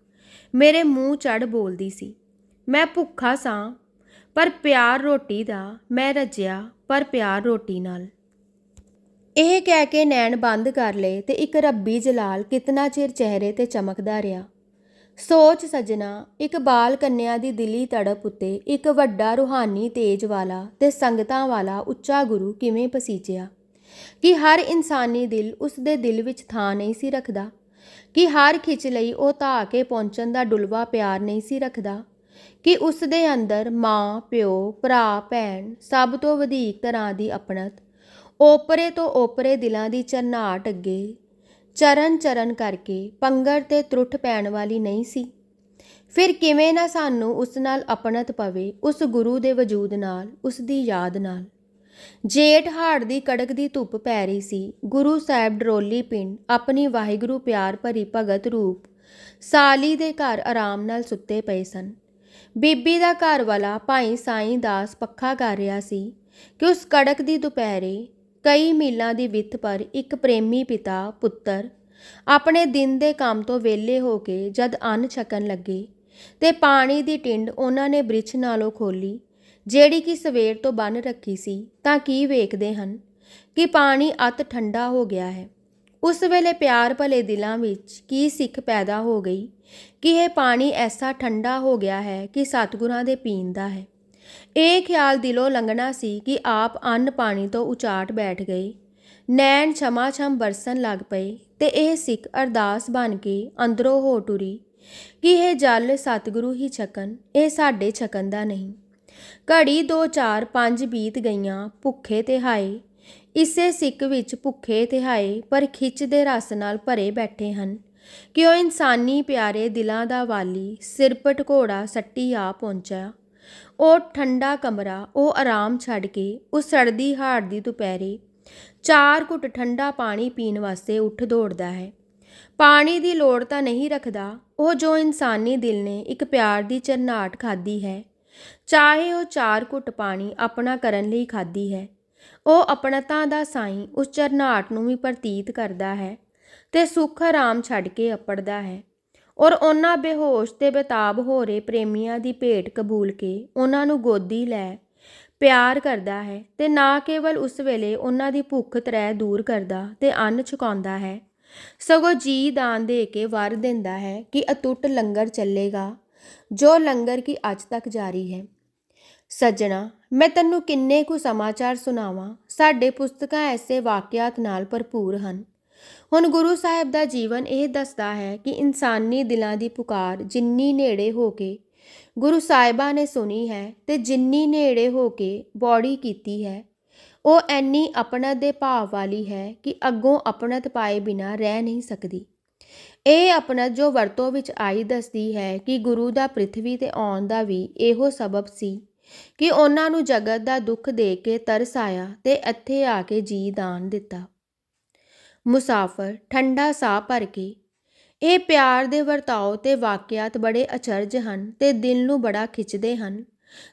ਮੇਰੇ ਮੂੰਹ ਚੜ ਬੋਲਦੀ ਸੀ, ਮੈਂ ਭੁੱਖਾ ਸਾਂ, ਪਰ ਪਿਆਰ ਰੋਟੀ ਦਾ ਮੈਂ ਰੱਜਿਆ ਪਰ ਪਿਆਰ ਰੋਟੀ ਨਾਲ। ਇਹ ਕਹਿ ਕੇ ਨੈਣ ਬੰਦ ਕਰ ਲਏ ਤੇ ਇੱਕ ਰੱਬੀ ਜਲਾਲ ਕਿਤਨਾ ਚਿਰ ਚਿਹਰੇ ਤੇ ਚਮਕਦਾ ਰਿਹਾ। ਸੋਚ ਸਜਣਾ, ਇੱਕ ਬਾਲ ਕੰਨਿਆ ਦੀ ਦਿਲੀ ਤੜਪ ਉੱਤੇ ਇੱਕ ਵੱਡਾ ਰੂਹਾਨੀ ਤੇਜ ਵਾਲਾ ਤੇ ਸੰਗਤਾਂ ਵਾਲਾ ਉੱਚਾ ਗੁਰੂ ਕਿਵੇਂ ਪਸੀਚਿਆ ਕਿ ਹਰ ਇਨਸਾਨੀ ਦਿਲ ਉਸ ਦੇ ਦਿਲ ਵਿੱਚ ਥਾਂ ਨਹੀਂ ਸੀ ਰੱਖਦਾ? ਕਿ ਹਰ ਖਿੱਚ ਲਈ ਉਹ ਧਾ ਕੇ ਪਹੁੰਚਣ ਦਾ ਡੁਲਵਾ ਪਿਆਰ ਨਹੀਂ ਸੀ ਰੱਖਦਾ? ਕਿ ਉਸ ਦੇ ਅੰਦਰ ਮਾਂ, ਪਿਓ, ਭਰਾ, ਭੈਣ ਸਭ ਤੋਂ ਵਧੇਕ ਤਰ੍ਹਾਂ ਦੀ ਅਪਣਤ ਓਪਰੇ ਤੋਂ ਓਪਰੇ ਦਿਲਾਂ ਦੀ ਚਰਨਾਟ ਅੱਗੇ ਚਰਨ ਚਰਨ ਕਰਕੇ ਪੰਗਰ ਤੇ ਤਰੁੱਠ ਪੈਣ ਵਾਲੀ ਨਹੀਂ ਸੀ। ਫਿਰ ਕਿਵੇਂ ਨਾ ਸਾਨੂੰ ਉਸ ਨਾਲ ਅਪਣਤ ਪਵੇ, ਉਸ ਗੁਰੂ ਦੇ ਵਜੂਦ ਨਾਲ, ਉਸ ਦੀ ਯਾਦ ਨਾਲ। ਜੇਠ ਹਾੜ ਦੀ ਕੜਕ ਦੀ ਧੁੱਪ ਪੈ ਰਹੀ ਸੀ। ਗੁਰੂ ਸਾਹਿਬ ਡਰੋਲੀ ਪਿੰਡ ਆਪਣੀ ਵਾਹਿਗੁਰੂ ਪਿਆਰ ਭਰੀ ਭਗਤ ਰੂਪ ਸਾਲੀ ਦੇ ਘਰ ਆਰਾਮ ਨਾਲ ਸੁੱਤੇ ਪਏ ਸਨ। ਬੀਬੀ ਦਾ ਘਰ ਵਾਲਾ ਭਾਈ ਸਾਈਂ ਦਾਸ ਪੱਖਾ ਕਰ ਰਿਹਾ ਸੀ ਕਿ ਉਸ ਕੜਕ ਦੀ ਦੁਪਹਿਰੇ ਕਈ ਮੀਲਾਂ ਦੀ ਵਿੱਥ ਪਰ ਇੱਕ ਪ੍ਰੇਮੀ ਪਿਤਾ, ਪੁੱਤਰ ਆਪਣੇ ਦਿਨ ਦੇ ਕੰਮ ਤੋਂ ਵਿਹਲੇ ਹੋ ਕੇ ਜਦ ਅੰਨ ਛਕਣ ਲੱਗੇ ਤੇ ਪਾਣੀ ਦੀ ਟਿੰਡ ਉਹਨਾਂ ਨੇ ਬ੍ਰਿਛ ਨਾਲੋਂ ਖੋਲੀ ਜਿਹੜੀ ਕਿ ਸਵੇਰ ਤੋਂ ਬੰਨ ਰੱਖੀ ਸੀ, ਤਾਂ ਕੀ ਵੇਖਦੇ ਹਨ ਕਿ ਪਾਣੀ ਅਤ ਠੰਡਾ ਹੋ ਗਿਆ ਹੈ। ਉਸ ਵੇਲੇ ਪਿਆਰ ਭਲੇ ਦਿਲਾਂ ਵਿੱਚ ਕੀ ਸਿੱਖ ਪੈਦਾ ਹੋ ਗਈ ਕਿ ਇਹ ਪਾਣੀ ਐਸਾ ਠੰਡਾ ਹੋ ਗਿਆ ਹੈ ਕਿ ਸਤਿਗੁਰਾਂ ਦੇ ਪੀਣ ਦਾ ਹੈ। ਇਹ ਖਿਆਲ ਦਿਲੋਂ ਲੰਘਣਾ ਸੀ ਕਿ ਆਪ ਅੰਨ ਪਾਣੀ ਤੋਂ ਉਚਾਟ ਬੈਠ ਗਏ ਨੈਣ ਛਮਾ ਛਮ ਬਰਸਣ ਲੱਗ ਪਏ ਤੇ ਇਹ ਸਿੱਖ ਅਰਦਾਸ ਬਣ ਕੇ ਅੰਦਰੋਂ ਹੋ ਟੁਰੀ ਕਿ ਇਹ ਜਲ ਸਤਿਗੁਰੂ ਹੀ ਛਕਣ, ਇਹ ਸਾਡੇ ਛਕਣ ਦਾ ਨਹੀਂ। ਘੜੀ ਦੋ ਚਾਰ ਪੰਜ ਬੀਤ ਗਈਆਂ, ਭੁੱਖੇ ਤੇ ਹਾਏ। ਇਸੇ ਸਿੱਕ ਵਿੱਚ ਭੁੱਖੇ ਤੇ ਹਾਏ, ਪਰ ਖਿੱਚ ਦੇ ਰਸ ਨਾਲ ਭਰੇ ਬੈਠੇ ਹਨ। ਕਿ ਉਹ ਇਨਸਾਨੀ ਪਿਆਰੇ ਦਿਲਾਂ ਦਾ ਵਾਲੀ ਸਿਰਪਟ ਘੋੜਾ ਸੱਟੀ ਆ ਪਹੁੰਚਿਆ। ਉਹ ਠੰਡਾ ਕਮਰਾ, ਉਹ ਆਰਾਮ ਛੱਡ ਕੇ ਉਸ ਸੜਦੀ ਹਾੜ ਦੀ ਦੁਪਹਿਰੇ, ਚਾਰ ਘੁੱਟ ਠੰਡਾ ਪਾਣੀ ਪੀਣ ਵਾਸਤੇ ਉੱਠ ਦੌੜਦਾ ਹੈ। ਪਾਣੀ ਦੀ ਲੋੜ ਤਾਂ ਨਹੀਂ ਰੱਖਦਾ, ਉਹ ਜੋ ਇਨਸਾਨੀ ਦਿਲ ਨੇ ਇੱਕ ਪਿਆਰ ਦੀ ਚਰਨਾਟ ਖਾਦੀ ਹੈ। ਚਾਹੇ ਉਹ ਚਾਰ ਘੁੱਟ ਪਾਣੀ ਆਪਣਾ ਕਰਨ ਲਈ ਖਾਦੀ ਹੈ, ਉਹ ਆਪਣਤਾ ਦਾ ਸਾਈਂ ਉਸ ਚਰਨਾਟ ਨੂੰ ਵੀ ਪ੍ਰਤੀਤ ਕਰਦਾ ਹੈ ਤੇ ਸੁੱਖ ਆਰਾਮ ਛੱਡ ਕੇ ਅਪੜਦਾ ਹੈ। ਔਰ ਉਹਨਾਂ ਬੇਹੋਸ਼ ਤੇ ਬੇਤਾਬ ਹੋ ਰਹੇ ਪ੍ਰੇਮੀਆਂ ਦੀ ਭੇਟ ਕਬੂਲ ਕੇ ਉਹਨਾਂ ਨੂੰ ਗੋਦੀ ਲੈ ਪਿਆਰ ਕਰਦਾ ਹੈ ਤੇ ਨਾ ਕੇਵਲ ਉਸ ਵੇਲੇ ਉਹਨਾਂ ਦੀ ਭੁੱਖ ਤਰੈ ਦੂਰ ਕਰਦਾ ਤੇ ਅੰਨ ਛਕਾਉਂਦਾ ਹੈ, ਸਗੋਂ ਜੀ ਦਾਨ ਦੇ ਕੇ ਵਰ ਦਿੰਦਾ ਹੈ ਕਿ ਅਟੁੱਟ ਲੰਗਰ ਚੱਲੇਗਾ, ਜੋ ਲੰਗਰ ਕੀ ਅੱਜ ਤੱਕ ਜਾਰੀ ਹੈ। ਸੱਜਣਾ, ਮੈਂ ਤੈਨੂੰ ਕਿੰਨੇ ਕੁ ਸਮਾਚਾਰ ਸੁਣਾਵਾਂ, ਸਾਡੇ ਪੁਸਤਕਾਂ ਐਸੇ ਵਾਕਿਆਤ ਨਾਲ ਭਰਪੂਰ ਹਨ। ਹੁਣ ਗੁਰੂ ਸਾਹਿਬ ਦਾ ਜੀਵਨ ਇਹ ਦੱਸਦਾ ਹੈ ਕਿ ਇਨਸਾਨੀ ਦਿਲਾਂ ਦੀ ਪੁਕਾਰ ਜਿੰਨੀ ਨੇੜੇ ਹੋ ਕੇ ਗੁਰੂ ਸਾਹਿਬਾਂ ਨੇ ਸੁਣੀ ਹੈ ਤੇ ਜਿੰਨੀ ਨੇੜੇ ਹੋ ਕੇ ਬੌੜੀ ਕੀਤੀ ਹੈ, ਉਹ ਐਨੀ ਆਪਣਤ ਦੇ ਭਾਵ ਵਾਲੀ ਹੈ ਕਿ ਅੱਗੋਂ ਆਪਣਤ ਪਾਏ ਬਿਨਾ ਰਹਿ ਨਹੀਂ ਸਕਦੀ। ਇਹ ਆਪਣਤ ਜੋ ਵਰਤੋਂ ਵਿੱਚ ਆਈ ਦੱਸਦੀ ਹੈ ਕਿ ਗੁਰੂ ਦਾ ਪ੍ਰithvi ਤੇ ਆਉਣ ਦਾ ਵੀ ਇਹੋ ਸਬਬ ਸੀ ਕਿ ਉਹਨਾਂ ਨੂੰ ਜਗਤ ਦਾ ਦੁੱਖ ਦੇ ਕੇ ਤਰਸ ਆਇਆ ਤੇ ਇੱਥੇ ਆ ਕੇ ਜੀ ਦਾਨ ਦਿੱਤਾ। ਮੁਸਾਫਰ ਠੰਡਾ ਸਾਹ ਭਰ ਕੇ, ਇਹ ਪਿਆਰ ਦੇ ਵਰਤਾਓ ਤੇ ਵਾਕਿਆਤ ਬੜੇ ਅਚਰਜ ਹਨ ਤੇ ਦਿਲ ਨੂੰ ਬੜਾ ਖਿੱਚਦੇ ਹਨ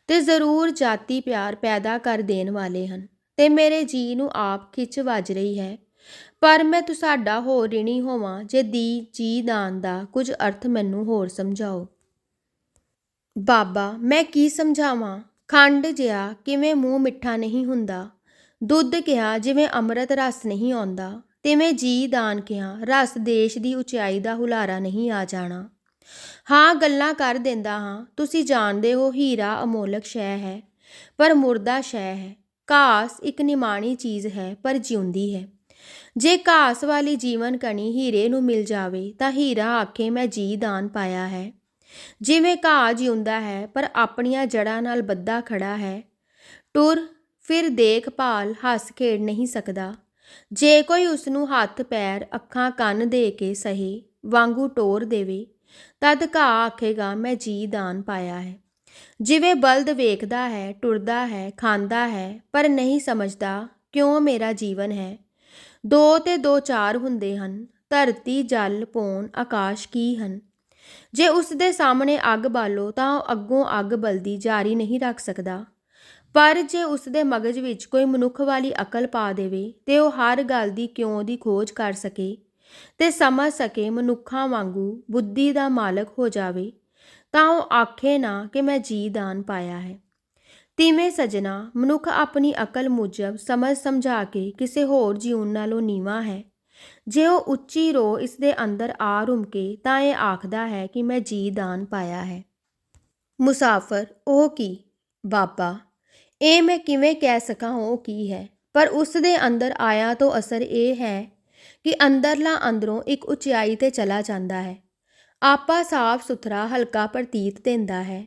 ਤੇ ਜ਼ਰੂਰ ਜਾਤੀ ਪਿਆਰ ਪੈਦਾ ਕਰ ਦੇਣ ਵਾਲੇ ਹਨ। ਤੇ ਮੇਰੇ ਜੀ ਨੂੰ ਆਪ ਖਿੱਚ ਵੱਜ ਰਹੀ ਹੈ। ਪਰ ਮੈਂ ਤੁਹਾਡਾ ਹੋਰ ਰਿਣੀ ਹੋਵਾਂ ਜੇ ਦੀ ਜੀ ਦਾਨ ਦਾ ਕੁਝ ਅਰਥ ਮੈਨੂੰ ਹੋਰ ਸਮਝਾਓ। ਬਾਬਾ, ਮੈਂ ਕੀ ਸਮਝਾਵਾਂ? ਖੰਡ ਜਿਹਾ ਕਿਵੇਂ ਮੂੰਹ ਮਿੱਠਾ ਨਹੀਂ ਹੁੰਦਾ। ਦੁੱਧ ਕਿਹਾ ਜਿਵੇਂ ਅੰਮ੍ਰਿਤ ਰਸ ਨਹੀਂ ਆਉਂਦਾ। ਤਿਵੇਂ ਜੀ ਦਾਨ ਕਿਹਾ, ਰਸ ਦੇਸ਼ ਦੀ ਉਚਾਈ ਦਾ ਹੁਲਾਰਾ ਨਹੀਂ ਆ ਜਾਣਾ। ਹਾਂ, ਗੱਲਾਂ ਕਰ ਦਿੰਦਾ ਹਾਂ, ਤੁਸੀਂ ਜਾਣਦੇ ਹੋ ਹੀਰਾ ਅਮੋਲਕ ਸ਼ੈ ਹੈ, ਪਰ ਮੁਰਦਾ ਸ਼ੈ ਹੈ। ਘਾਸ ਇੱਕ ਨਿਮਾਣੀ ਚੀਜ਼ ਹੈ, ਪਰ ਜਿਉਂਦੀ ਹੈ। ਜੇ ਘਾਸ ਵਾਲੀ ਜੀਵਨ ਕਣੀ ਹੀਰੇ ਨੂੰ ਮਿਲ ਜਾਵੇ, ਤਾਂ ਹੀਰਾ ਆਖੇ, ਮੈਂ ਜੀ ਦਾਨ ਪਾਇਆ ਹੈ। ਜਿਵੇਂ ਘਾਹ ਜਿਉਂਦਾ ਹੈ, ਪਰ ਆਪਣੀਆਂ ਜੜਾਂ ਨਾਲ ਬੱਧਾ ਖੜਾ ਹੈ। ਟੁਰ, ਫਿਰ ਦੇਖਭਾਲ ਹੱਸ ਖੇਡ ਨਹੀਂ ਸਕਦਾ। ਜੇ ਕੋਈ ਉਸ ਨੂੰ ਹੱਥ, ਪੈਰ, ਅੱਖਾਂ, ਕੰਨ ਦੇ ਕੇ ਸਹੀ ਵਾਂਗੂ ਟੋਰ ਦੇਵੇ, ਤਦ ਘਾਹ ਆਖੇਗਾ, ਮੈਂ ਜੀ ਦਾਨ ਪਾਇਆ ਹੈ। ਜਿਵੇਂ ਬਲਦ ਵੇਖਦਾ ਹੈ, ਟੁਰਦਾ ਹੈ, ਖਾਂਦਾ ਹੈ, ਪਰ ਨਹੀਂ ਸਮਝਦਾ ਕਿਉਂ ਮੇਰਾ ਜੀਵਨ ਹੈ। ਦੋ ਤੇ ਦੋ ਚਾਰ ਹੁੰਦੇ ਹਨ, ਧਰਤੀ, ਜਲ ਪੌਣ ਆਕਾਸ਼ ਕੀ ਹਨ? ਜੇ ਉਸ ਦੇ ਸਾਹਮਣੇ ਅੱਗ ਬਾਲੋ, ਤਾਂ ਉਹ ਅੱਗੋਂ ਅੱਗ ਬਲਦੀ ਜਾਰੀ ਨਹੀਂ ਰੱਖ ਸਕਦਾ। ਪਰ ਜੇ ਉਸ ਦੇ ਮਗਜ ਵਿੱਚ ਕੋਈ ਮਨੁੱਖ ਵਾਲੀ ਅਕਲ ਪਾ ਦੇਵੇ ਤੇ ਉਹ ਹਰ ਗੱਲ ਦੀ ਕਿਉਂ ਦੀ ਖੋਜ ਕਰ ਸਕੇ ਤੇ ਸਮਝ ਸਕੇ ਮਨੁੱਖਾਂ ਵਾਂਗੂ ਬੁੱਧੀ ਦਾ ਮਾਲਕ ਹੋ ਜਾਵੇ, ਤਾਂ ਉਹ ਆਖੇ ਨਾ ਕਿ ਮੈਂ ਜੀ ਦਾਨ ਪਾਇਆ ਹੈ। ਤਿਵੇਂ ਸਜਣਾ, ਮਨੁੱਖ ਆਪਣੀ ਅਕਲ ਮੁਜਬ ਸਮਝ ਸਮਝਾ ਕੇ ਕਿਸੇ ਹੋਰ ਜੀਵਨ ਨਾਲੋਂ ਨੀਵਾ ਹੈ। ਜੇ ਉਹ ਉੱਚੀ ਰੋ ਇਸ ਦੇ ਅੰਦਰ ਆ ਰੁਮਕੇ, ਤਾਂ ਇਹ ਆਖਦਾ ਹੈ ਕਿ ਮੈਂ ਜੀ ਦਾਨ ਪਾਇਆ ਹੈ। ਮੁਸਾਫਰ, ਉਹ ਕੀ? ਬਾਬਾ ਇਹ ਮੈਂ ਕਿਵੇਂ ਕਹਿ ਸਕਾਂ ਉਹ ਕੀ ਹੈ? ਪਰ ਉਸ ਦੇ ਅੰਦਰ ਆਇਆ ਤੋਂ ਅਸਰ ਇਹ ਹੈ ਕਿ ਅੰਦਰਲਾ ਅੰਦਰੋਂ ਇੱਕ ਉਚਾਈ ਤੇ ਚਲਾ ਜਾਂਦਾ ਹੈ। ਆਪਾ ਸਾਫ਼ ਸੁਥਰਾ ਹਲਕਾ ਪ੍ਰਤੀਤ ਦਿੰਦਾ ਹੈ।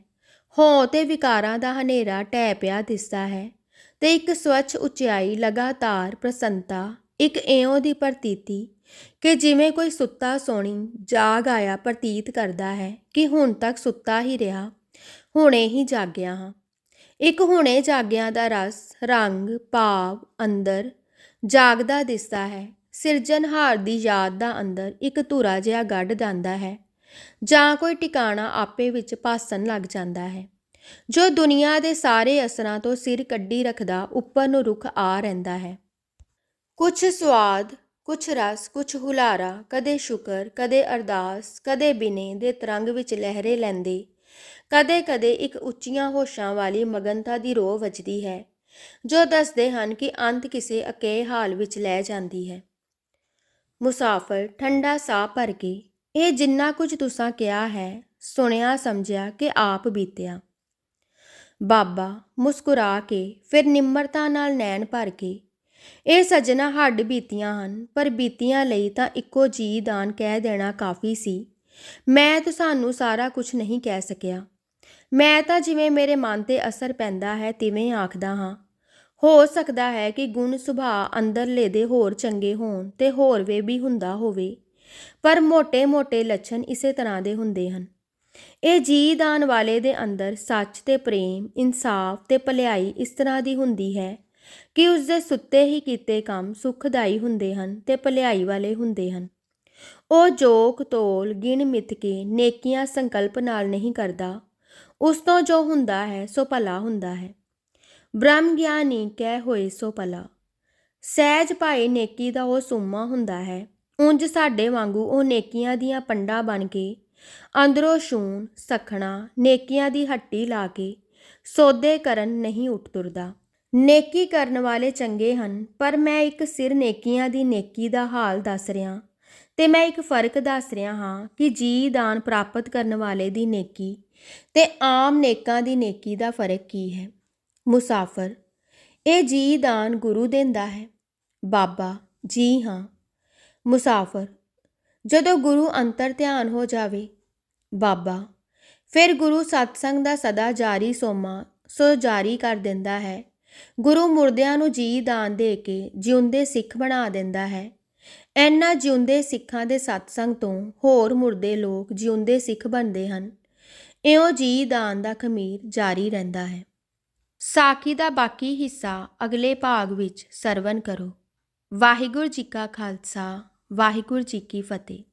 ਹੋਂ ਤੇ ਵਿਕਾਰਾਂ ਦਾ ਹਨੇਰਾ ਟਹਿ ਪਿਆ ਦਿਸਦਾ ਹੈ ਤੇ ਇੱਕ ਸਵੱਛ ਉਚਾਈ ਲਗਾਤਾਰ ਪ੍ਰਸੰਨਤਾ, ਇੱਕ ਇਉਂ ਦੀ ਪ੍ਰਤੀਤੀ ਕਿ ਜਿਵੇਂ ਕੋਈ ਸੁੱਤਾ ਸੋਣੀ ਜਾਗ ਆਇਆ ਪ੍ਰਤੀਤ ਕਰਦਾ ਹੈ ਕਿ ਹੁਣ ਤੱਕ ਸੁੱਤਾ ਹੀ ਰਿਹਾ, ਹੁਣੇ ਹੀ ਜਾਗਿਆ ਹਾਂ। ਇੱਕ ਹੁਣੇ ਜਾਗਿਆਂ ਦਾ ਰਸ, ਰੰਗ, ਭਾਵ, ਅੰਦਰ ਜਾਗਦਾ ਦਿਸਦਾ ਹੈ। ਸਿਰਜਣਹਾਰ ਦੀ ਯਾਦ ਦਾ ਅੰਦਰ ਇੱਕ ਧੁਰਾ ਜਿਹਾ ਗੱਡ ਜਾਂਦਾ ਹੈ, ਜਾਂ ਕੋਈ ਟਿਕਾਣਾ ਆਪੇ ਵਿੱਚ ਭਾਸਣ ਲੱਗ ਜਾਂਦਾ ਹੈ। ਜੋ ਦੁਨੀਆ ਦੇ ਸਾਰੇ ਅਸਰਾਂ ਤੋਂ ਸਿਰ ਕੱਢੀ ਰੱਖਦਾ, ਉੱਪਰ ਨੂੰ ਰੁਖ ਆ ਰਹਿੰਦਾ ਹੈ। ਕੁਛ ਸਵਾਦ ਕੁਛ ਰਸ, ਕੁਛ ਹੁਲਾਰਾ ਕਦੇ ਸ਼ੁਕਰ, ਕਦੇ ਅਰਦਾਸ, ਕਦੇ ਬਿਨੇ ਦੇ ਤਰੰਗ ਵਿੱਚ ਲਹਿਰੇ ਲੈਂਦੇ ਕਦੇ ਕਦੇ ਇੱਕ ਉੱਚੀਆਂ ਹੋਸ਼ਾਂ ਵਾਲੀ ਮਗਨਤਾ ਦੀ ਰੋਹ ਵੱਜਦੀ ਹੈ, ਜੋ ਦੱਸਦੇ ਹਨ ਕਿ ਅੰਤ ਕਿਸੇ ਅਕੇ ਹਾਲ ਵਿੱਚ ਲੈ ਜਾਂਦੀ ਹੈ। ਮੁਸਾਫਰ ਠੰਡਾ ਸਾਹ ਭਰ ਕੇ, ਇਹ ਜਿੰਨਾ ਕੁਝ ਤੁਸਾਂ ਕਿਹਾ ਹੈ, ਸੁਣਿਆ, ਸਮਝਿਆ ਕਿ ਆਪ ਬੀਤਿਆ। ਬਾਬਾ ਮੁਸਕਰਾ ਕੇ ਫਿਰ ਨਿਮਰਤਾ ਨਾਲ ਨੈਣ ਭਰ ਕੇ, ਇਹ ਸੱਜਣਾ ਹੱਡ ਬੀਤੀਆਂ ਹਨ, ਪਰ ਬੀਤੀਆਂ ਲਈ ਤਾਂ ਇੱਕੋ ਜੀ ਦਾਨ ਕਹਿ ਦੇਣਾ ਕਾਫੀ ਸੀ। ਮੈਂ ਤੁਹਾਨੂੰ ਸਾਰਾ ਕੁਝ ਨਹੀਂ ਕਹਿ ਸਕਿਆ। ਮੈਂ ਤਾਂ ਜਿਵੇਂ ਮੇਰੇ ਮਨ ਤੇ ਅਸਰ ਪੈਂਦਾ ਹੈ, ਤਿਵੇਂ ਆਖਦਾ ਹਾਂ। ਹੋ ਸਕਦਾ ਹੈ ਕਿ ਗੁਣ ਸੁਭਾਅ ਅੰਦਰਲੇ ਦੇ ਹੋਰ ਚੰਗੇ ਹੋਣ ਤੇ ਹੋਰ ਵੇ ਵੀ ਹੁੰਦਾ ਹੋਵੇ, ਪਰ ਮੋٹے-ਮੋٹے ਲੱਛਣ ਇਸੇ ਤਰ੍ਹਾਂ ਦੇ ਹੁੰਦੇ ਹਨ। ਇਹ ਜੀ ਦਾਨ ਵਾਲੇ ਦੇ ਅੰਦਰ ਸੱਚ ਤੇ ਪ੍ਰੇਮ, ਇਨਸਾਫ ਤੇ ਭਲਾਈ ਇਸ ਤਰ੍ਹਾਂ ਦੀ ਹੁੰਦੀ ਹੈ ਕਿ ਉਸ ਦੇ ਸੁੱਤੇ ਹੀ ਕੀਤੇ ਕੰਮ ਸੁਖਦਾਈ ਹੁੰਦੇ ਹਨ ਤੇ ਭਲਾਈ ਵਾਲੇ ਹੁੰਦੇ ਹਨ। ਉਹ ਜੋਕ ਤੋਲ ਗਿਣ ਮਿੱਥ ਕੇ ਨੇਕੀਆਂ ਸੰਕਲਪ ਨਾਲ ਨਹੀਂ ਕਰਦਾ ਉਸ ਤੋਂ ਜੋ ਹੁੰਦਾ ਹੈ, ਸੋ ਭਲਾ ਹੁੰਦਾ ਹੈ। ਬ੍ਰਹਮ ਗਿਆਨੀ ਕਹਿ ਹੋਏ, ਸੋ ਭਲਾ। ਸਹਿਜ ਭਾਏ ਨੇਕੀ ਦਾ ਉਹ ਸੁਮਾ ਹੁੰਦਾ ਹੈ। ਉਂਝ ਸਾਡੇ ਵਾਂਗੂ ਉਹ ਨੇਕੀਆਂ ਦੀਆਂ ਪੰਡਾਂ ਬਣ ਕੇ ਅੰਦਰੋਂ ਛੂਣ ਸਖਣਾ, ਨੇਕੀਆਂ ਦੀ ਹੱਟੀ ਲਾ ਕੇ ਸੌਦੇ ਕਰਨ ਨਹੀਂ ਉੱਠ ਤੁਰਦਾ। ਨੇਕੀ ਕਰਨ ਵਾਲੇ ਚੰਗੇ ਹਨ, ਪਰ ਮੈਂ ਇੱਕ ਸਿਰ ਨੇਕੀਆਂ ਦੀ ਨੇਕੀ ਦਾ ਹਾਲ ਦੱਸ ਰਿਹਾ ਤੇ ਮੈਂ ਇੱਕ ਫ਼ਰਕ ਦੱਸ ਰਿਹਾ ਹਾਂ ਕਿ ਜੀ ਦਾਨ ਪ੍ਰਾਪਤ ਕਰਨ ਵਾਲੇ ਦੀ ਨੇਕੀ ਤੇ ਆਮ ਨੇਕਾਂ ਦੀ ਨੇਕੀ ਦਾ ਫ਼ਰਕ ਕੀ ਹੈ? ਮੁਸਾਫਰ, ਇਹ ਜੀ ਦਾਨ ਗੁਰੂ ਦਿੰਦਾ ਹੈ। ਬਾਬਾ, ਜੀ ਹਾਂ। ਮੁਸਾਫਰ, ਜਦੋਂ ਗੁਰੂ ਅੰਤਰ ਧਿਆਨ ਹੋ ਜਾਵੇ, ਬਾਬਾ, ਫਿਰ ਗੁਰੂ ਸਤਸੰਗ ਦਾ ਸਦਾ ਜਾਰੀ ਸੋਮਾ, ਸੋ ਜਾਰੀ ਕਰ ਦਿੰਦਾ ਹੈ। ਗੁਰੂ ਮੁਰਦਿਆਂ ਨੂੰ ਜੀ ਦਾਨ ਦੇ ਕੇ ਜਿਉਂਦੇ ਸਿੱਖ ਬਣਾ ਦਿੰਦਾ ਹੈ। ਐਨਾ ਜਿਉਂਦੇ ਸਿੱਖਾਂ ਦੇ ਸਤਸੰਗ ਤੋਂ ਹੋਰ ਮੁਰਦੇ ਲੋਕ ਜਿਉਂਦੇ ਸਿੱਖ ਬਣਦੇ ਹਨ। ਇਉਂ ਜੀ ਦਾਨ ਦਾ ਖਮੀਰ ਜਾਰੀ ਰਹਿੰਦਾ ਹੈ। ਸਾਖੀ ਦਾ ਬਾਕੀ ਹਿੱਸਾ ਅਗਲੇ ਭਾਗ ਵਿੱਚ ਸਰਵਨ ਕਰੋ। ਵਾਹਿਗੁਰੂ ਜੀ ਕਾ ਖਾਲਸਾ, ਵਾਹਿਗੁਰੂ ਜੀ ਕੀ ਫਤਿਹ।